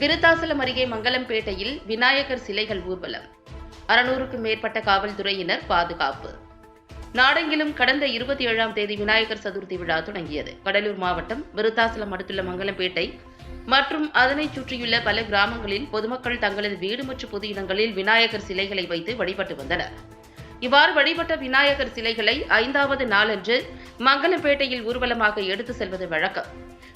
விருத்தாசலம் அருகே மங்கலம்பேட்டையில் விநாயகர் சிலைகள் ஊர்வலம். அறுநூறுக்கும் மேற்பட்ட காவல்துறையினர் பாதுகாப்பு. நாடெங்கிலும் கடந்த இருபத்தி ஏழாம் தேதி விநாயகர் சதுர்த்தி விழா தொடங்கியது. கடலூர் மாவட்டம் விருத்தாசலம் அடுத்துள்ள மங்கலம்பேட்டை மற்றும் அதனைச் சுற்றியுள்ள பல கிராமங்களில் பொதுமக்கள் தங்களது வீடு மற்றும் பொது இடங்களில் விநாயகர் சிலைகளை வைத்து வழிபட்டு வந்தனர். இவ்வாறு வழிபட்ட விநாயகர் சிலைகளை ஐந்தாவது நாளன்று மங்களம்பேட்டையில் ஊர்வலமாக எடுத்து செல்வது வழக்கம்.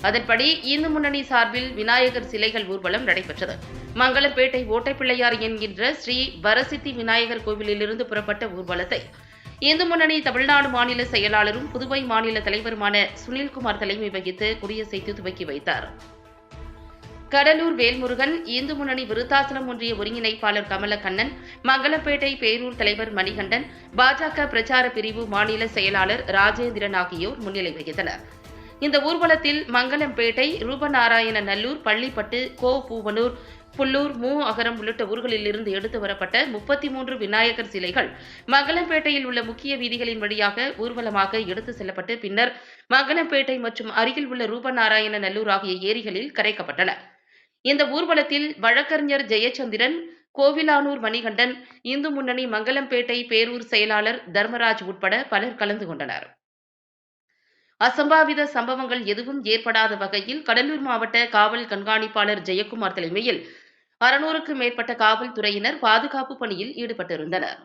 அதன்படி இந்து முன்னணி சார்பில் விநாயகர் சிலைகள் ஊர்வலம் நடைபெற்றது. மங்களம்பேட்டை ஓட்டைப்பிள்ளையார் என்கின்ற ஸ்ரீ வரசித்தி விநாயகர் கோவிலிலிருந்து புறப்பட்ட ஊர்வலத்தை இந்து முன்னணி தமிழ்நாடு மாநில செயலாளரும் புதுவை மாநில தலைவருமான சுனில்குமார் தலைமை வகித்து கொடியசைத்து துவக்கி வைத்தார். கடலூர் வேல்முருகன் இந்து முன்னணி விருத்தாசலம் ஒன்றிய ஒருங்கிணைப்பாளர் கமலக்கண்ணன் மங்களப்பேட்டை பேரூர் தலைவர் மணிகண்டன் பாஜக பிரச்சார பிரிவு மாநில செயலாளர் ராஜேந்திரன் ஆகியோர் முன்னிலை வகித்தனர். இந்த ஊர்வலத்தில் மங்கலம்பேட்டை ரூபநாராயண நல்லூர் பள்ளிப்பட்டு கோ பூவனூர் புல்லூர் மூ அகரம் உள்ளிட்ட ஊர்களிலிருந்து எடுத்து வரப்பட்ட முப்பத்தி மூன்று விநாயகர் சிலைகள் மங்கலம்பேட்டையில் உள்ள முக்கிய வீதிகளின் வழியாக ஊர்வலமாக எடுத்து செல்லப்பட்டு பின்னர் மங்கலம்பேட்டை மற்றும் அருகில் உள்ள ரூபநாராயண நல்லூர் ஆகிய ஏரிகளில் கரைக்கப்பட்டன. இந்த ஊர்வலத்தில் வழக்கறிஞர் ஜெயச்சந்திரன் கோவிலானூர் மணிகண்டன் இந்து முன்னணி மங்கலம்பேட்டை பேரூர் செயலாளர் தர்மராஜ் உட்பட பலர் கலந்து கொண்டனர். அசம்பாவித சம்பவங்கள் எதுவும் ஏற்படாத வகையில் கடலூர் மாவட்ட காவல் கண்காணிப்பாளர் ஜெயக்குமார் தலைமையில் அறுநூறுக்கும் மேற்பட்ட காவல்துறையினர் பாதுகாப்பு பணியில் ஈடுபட்டிருந்தனர்.